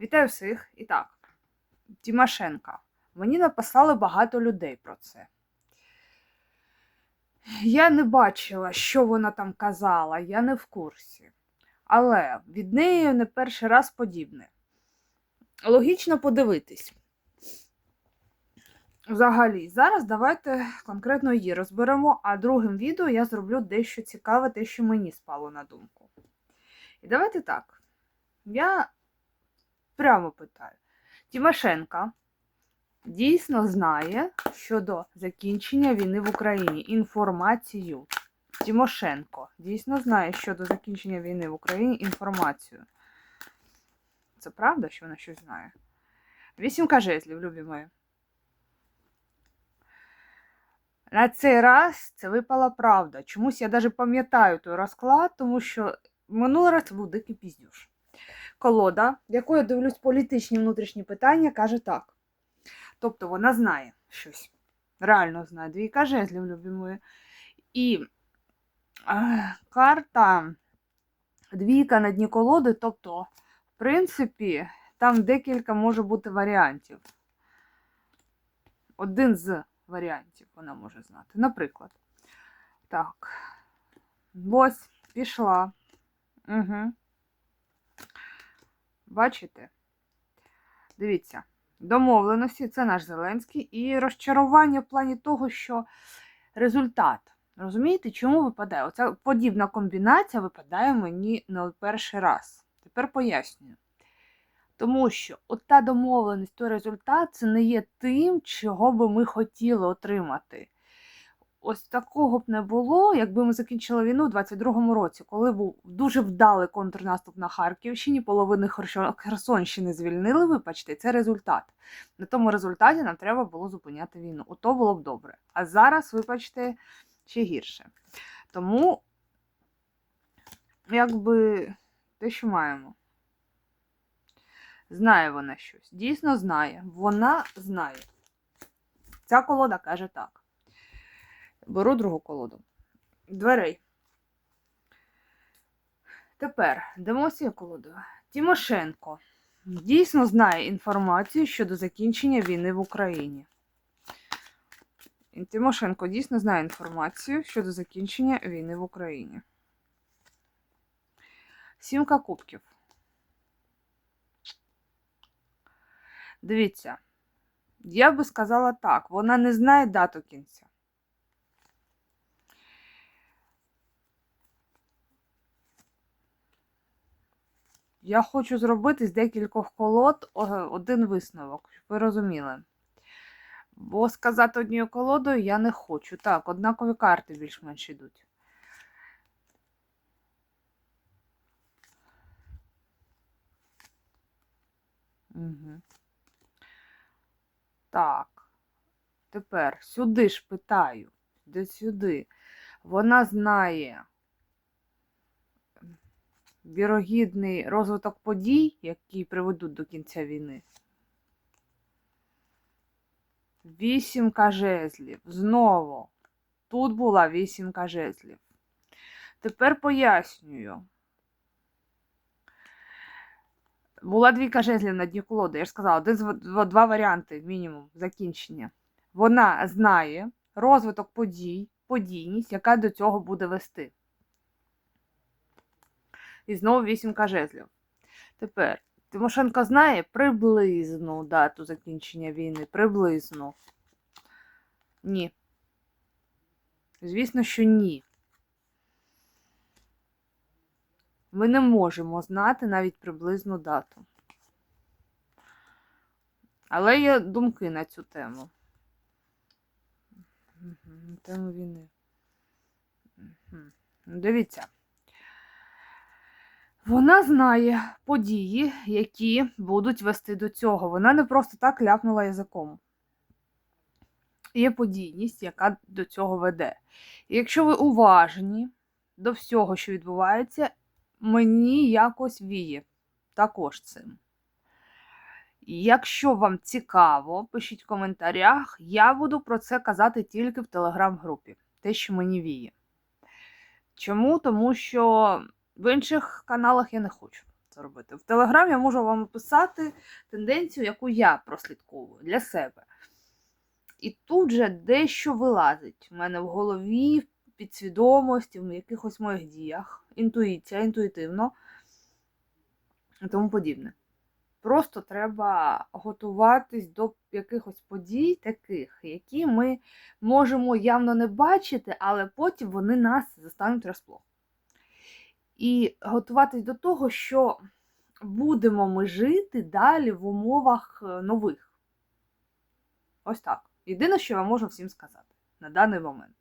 Вітаю всіх. І так, Тимошенка. Мені написали багато людей про це. Я не бачила, що вона там казала, я не в курсі. Але від неї не перший раз подібне. Логічно подивитись. Взагалі, зараз давайте конкретно її розберемо, а другим відео я зроблю дещо цікаве, те, що мені спало на думку. І давайте так. Я прямо питаю. Тимошенка дійсно знає щодо закінчення війни в Україні інформацію. Тимошенко дійсно знає щодо закінчення війни в Україні інформацію. Це правда, що вона щось знає? Вісімка жезлів, любі мої. На цей раз це випала правда. Чомусь я навіть пам'ятаю той розклад, тому що минулий раз був дикий піздюш. Колода, в яку я дивлюсь політичні внутрішні питання, каже так. Тобто вона знає щось. Реально знає. Двійка жезлів, любі мої. І е, карта двійка на дні колоди, тобто, в принципі, там декілька може бути варіантів. Один з варіантів вона може знати. Наприклад, так, ось пішла. Угу. Бачите? Дивіться, домовленості це наш Зеленський, і розчарування в плані того, що результат. Розумієте, чому випадає? Оця подібна комбінація випадає мені не перший раз. Тепер пояснюю. Тому що от та домовленість, той результат це не є тим, чого би ми хотіли отримати. Ось такого б не було, якби ми закінчили війну у 22-му році, коли був дуже вдалий контрнаступ на Харківщині, половини Херсонщини звільнили, вибачте, це результат. На тому результаті нам треба було зупиняти війну. Ото було б добре. А зараз, вибачте, ще гірше. Тому, якби те, що маємо. Знає вона щось. Дійсно знає. Вона знає. Ця колода каже так. Беру другу колоду. Дверей. Тепер дивимося колоду. Тимошенко дійсно знає інформацію щодо закінчення війни в Україні. Тимошенко дійсно знає інформацію щодо закінчення війни в Україні. Сімка кубків. Дивіться, я би сказала так, вона не знає дату кінця. Я хочу зробити з декількох колод один висновок, ви розуміли. Бо сказати однією колодою я не хочу. Так, однакові карти більш-менш йдуть. Угу. Так. Тепер сюди ж питаю. Де сюди? Вона знає вірогідний розвиток подій, які приведуть до кінця війни. Вісімка жезлів. Знову. Тут була вісімка жезлів. Тепер пояснюю. Була двійка жезлів на дні колоди. Я ж сказала, один два варіанти мінімум закінчення. Вона знає розвиток подій, подійність, яка до цього буде вести. І знову вісімка жезлів. Тепер Тимошенко знає приблизну дату закінчення війни. Приблизно. Ні. Звісно, що ні. Ми не можемо знати навіть приблизну дату. Але є думки на цю тему. Тему війни. Дивіться. Вона знає події, які будуть вести до цього. Вона не просто так ляпнула язиком. Є подійність, яка до цього веде. І якщо ви уважні до всього, що відбувається, мені якось віє також цим. Якщо вам цікаво, пишіть в коментарях. Я буду про це казати тільки в телеграм-групі. Те, що мені віє. Чому? Тому що в інших каналах я не хочу це робити. В Телеграм я можу вам описати тенденцію, яку я прослідковую для себе. І тут же дещо вилазить в мене в голові, в підсвідомості, в якихось моїх діях, інтуїція, інтуїтивно і тому подібне. Просто треба готуватись до якихось подій, таких, які ми можемо явно не бачити, але потім вони нас застануть розплох. І готуватись до того, що будемо ми жити далі в умовах е, нових. Ось так. Єдине, що я можу всім сказати на даний момент.